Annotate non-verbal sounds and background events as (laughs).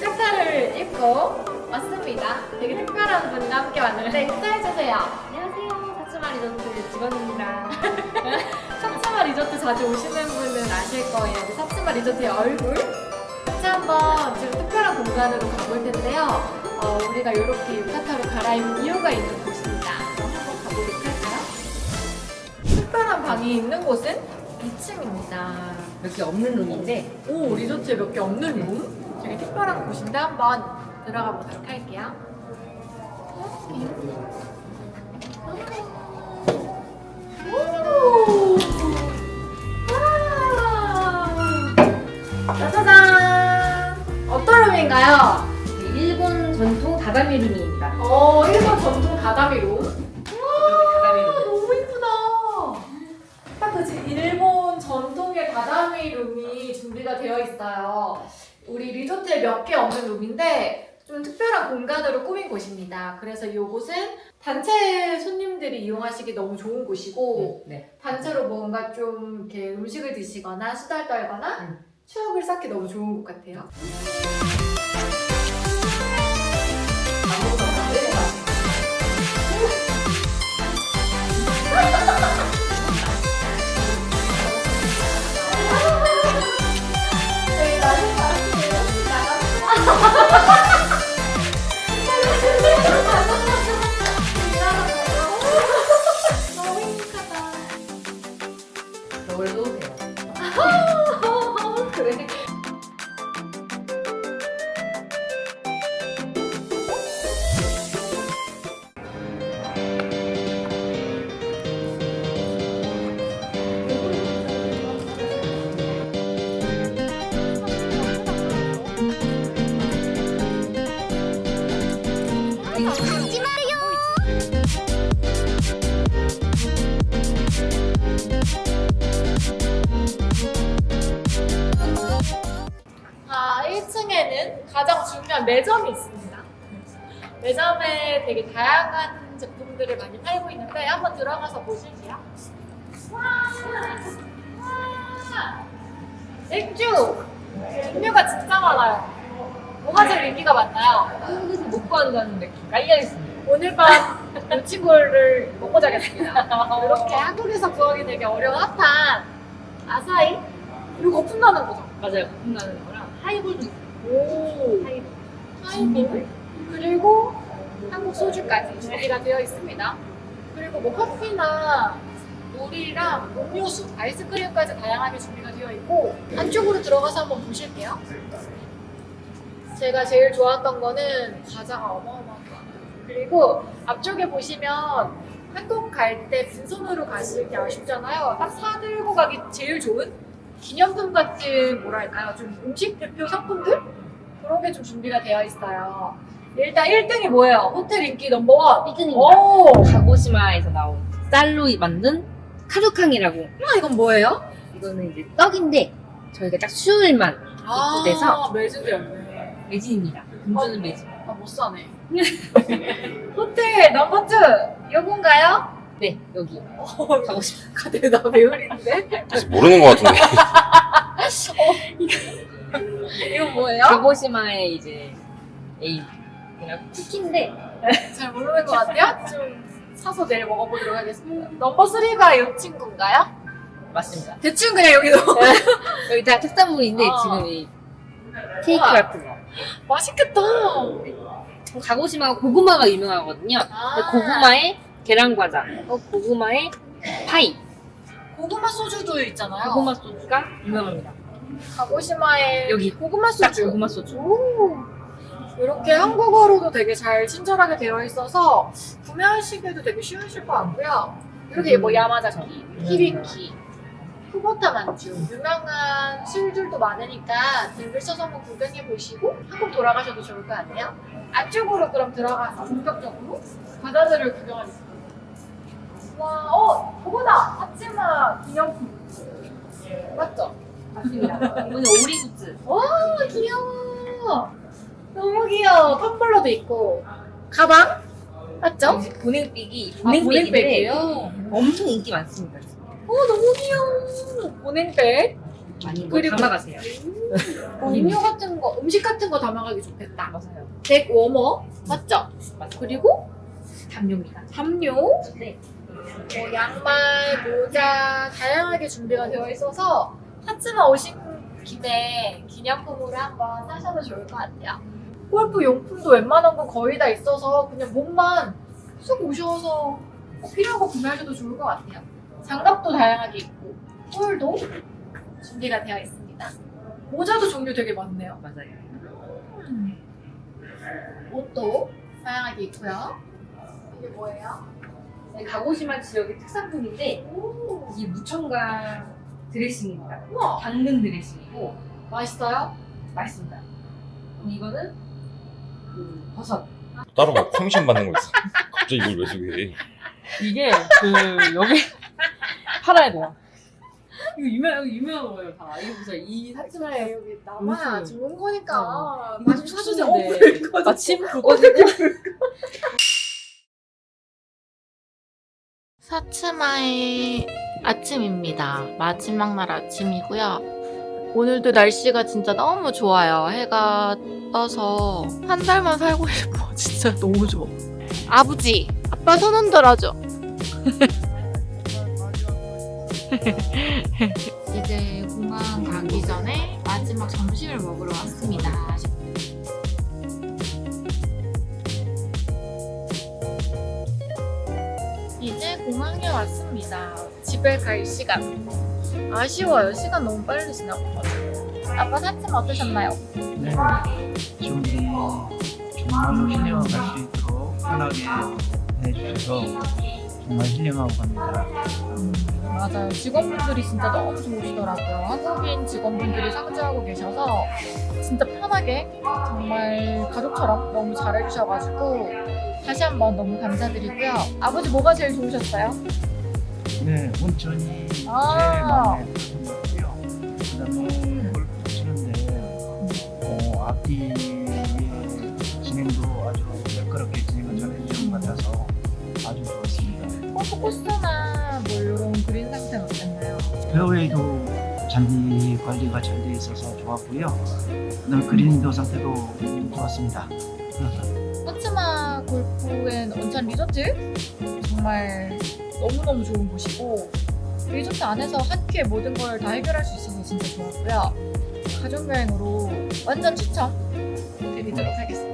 유카타를 입고 왔습니다. 되게 특별한 분과 함께 왔는데 인사해주세요. 안녕하세요. 사츠마 리조트 직원입니다. (laughs) 사츠마 리조트 자주 오시는 분은 아실 거예요. 그 사츠마 리조트의 얼굴. 같이 한번 지금 특별한 공간으로 가볼 텐데요. 어, 우리가 이렇게 유카타로 갈아입은 이유가 있는 곳입니다. 한번 가보도록 할까요? 특별한 방이 있는 곳은 2층입니다. 몇 개 없는 룸인데 오 리조트에 몇 개 없는 룸? 특별한 곳인데 한번 들어가 보도록 할게요. 오! 와! 짜자잔! 어떤 룸인가요? 일본 전통 다다미 룸입니다. 어, 일본 전통 다다미 룸. 다다미 아, 룸. 너무 이쁘다. 딱 그지 일본 전통의 다다미 룸이 준비가 되어 있어요. 우리 리조트에 몇 개 없는 룸인데 좀 특별한 공간으로 꾸민 곳입니다. 그래서 이곳은 단체 손님들이 이용하시기 너무 좋은 곳이고 네. 단체로 뭔가 좀 이렇게 음식을 드시거나 수다를 떨거나 음. 추억을 쌓기 너무 좋은 것 같아요. 아, 1층에는 가장 중요한 매점이 있습니다. 매점에 되게 다양한 제품들을 많이 팔고 있는데 한번 들어가서 보실게요. 와! 와! 맥주! 종류가 진짜 많아요. 뭐가 제일 인기가 많나요? 한국에서 못 구한다는 느낌 깔려 있습니다. 오늘 밤 이 친구를 먹고 자겠습니다. (laughs) 이렇게 한국에서 구하기 되게 어려운 핫한 아사히? 이거 거품나는 거죠? 맞아요. 거품나는 거랑 하이볼도 있어요. 오! 하이볼. 하이볼 그리고 한국 소주까지 준비가 되어 있습니다. 그리고 뭐 커피나 물이랑 음료수, 아이스크림까지 다양하게 준비가 되어 있고 안쪽으로 들어가서 한번 보실게요. 제가 제일 좋았던 거는 과자가 어마어마한 거. 그리고 앞쪽에 보시면 한국 갈 때 빈손으로 가시기 아쉽잖아요. 딱 사들고 가기 제일 좋은 기념품 같은 뭐랄까요? 좀 음식 대표 상품들? 그런 게 좀 준비가 되어 있어요. 일단 1등이 뭐예요? 호텔 인기 넘버원. 1등입니다. 오! 가고시마에서 나온 쌀로 만든 카루캉이라고. 아, 이건 뭐예요? 이거는 이제 떡인데 저희가 딱 수요일만 입고돼서 아, 매진되었네. 매진입니다. 금주는 매진. 아, 못 사네. (laughs) 호텔 넘버 2! 요건가요? 네, 여기 어, 가고시마. 가대 나 배우린데? 모르는 것 같은데. (laughs) 이건 뭐예요? 가고시마의 이제 A. 그냥 쿠키인데 잘 모르는 것 같아요? 좀 사서 내일 먹어보도록 하겠습니다. 넘버 3가 이 친구인가요? 맞습니다. 대충 그냥 여기 넣어. (laughs) 여기 다 특산물인데 어. 지금 이 케이크 우와. 같은 거. 맛있겠다. 가고시마가 고구마가 유명하거든요. 아. 고구마에 계란 과자, 어, 고구마에 파이, 고구마 소주도 있잖아요. 고구마 소스가 유명합니다. 가고시마에 여기 고구마 딱 소주. 고구마 소주. 오. 이렇게 한국어로도 되게 잘 친절하게 되어 있어서 구매하시기에도 되게 쉬우실 것 같고요. 이렇게 뭐 야마자키, 히비키, 쿠보타 만주 유명한 술들도 많으니까 들을 써서 한번 구경해 보시고 한국 돌아가셔도 좋을 것 같아요. 안쪽으로 그럼 들어가서 본격적으로 바다들을 구경하겠습니다. 와, 어, 그거다! 아치마 기념품. 맞죠? 맞습니다. (laughs) 이거는 오리구츠. 와 귀여워 너무 귀여워 텀블러도 있고 가방 맞죠? 이제 보냉백이 아, 보냉백인데 보냉백이에요? 엄청 인기 많습니다. 어 너무 귀여워 보냉백 많이 뭐 그리고- 담아가세요. 뭐 음료 같은 거, 음식 같은 거 담아가기 좋겠다. 맞아요. 덱 워머 맞죠? 맞아요. 그리고 담요입니다. 담요, 네. 뭐 양말, 모자 다양하게 준비가 되어 있어서 하츠마 오신 김에 기념품으로 한번 사셔도 좋을 것 같아요. 골프 용품도 웬만한 거 거의 다 있어서 그냥 몸만 쑥 오셔서 뭐 필요한 거 구매하셔도 좋을 것 같아요. 장갑도 다양하게 있고 홀도 준비가 되어 있습니다. 모자도 종류 되게 많네요. 맞아요. 음. 옷도 다양하게 있고요. 이게 뭐예요? 네, 가고시마 지역의 특산품인데 오, 이 무청가 드레싱입니다. 우와, 당근 드레싱이고 맛있어요? 맛있습니다. 그럼 이거는 그 버섯. 따로 막 커미션 받는 거 있어. 갑자기 이걸 왜 소개해? 이게 그 여기 팔아야 돼요. 이거 유명 여기 유명한 거예요 다. 이거 보세요. 이 사치마에 여기 남아야 음식. 좋은 거니까 어. 이거 사주세요. 추천인데. 어, 불 꺼졌어. 마침 불거지고 사츠마의 아침입니다. 마지막 날 아침이고요. 오늘도 날씨가 진짜 너무 좋아요. 해가 떠서 한 달만 살고 싶어. (laughs) 진짜 너무 좋아. 아버지, 아빠 손 흔들어줘. (laughs) 이제 공항 가기 전에 마지막 점심을 먹으러 왔습니다. 이제 공항에 왔습니다. 집에 갈 시간. 아쉬워요. 시간 너무 빨리 지나가가지고. 아빠 사진 어떠셨나요? 네, 지금이 정말로 힐링하고 갈수 있도록 편하게 해주셔서 정말 힐링하고 갑니다. 음, 맞아요. 직원분들이 진짜 너무 좋으시더라고요. 한국인 직원분들이 상주하고 계셔서 진짜 편하게 정말 가족처럼 너무 잘해주셔가지고 다시 한번 너무 감사드리고요. 아버지 뭐가 제일 좋으셨어요? 네, 온천이 제일 아. 마음에 드는 것 같고요. 그 다음에 골프 치는데 어, 앞뒤 관리가 잘돼 있어서 좋았고요. 그 다음에 그린도 상태도 좋았습니다. 호츠마 골프앤 온천 리조트 정말 너무너무 좋은 곳이고 리조트 안에서 한 끼에 모든 걸 다 해결할 수 있어서 진짜 좋았고요. 가족 여행으로 완전 추천 드리도록 하겠습니다.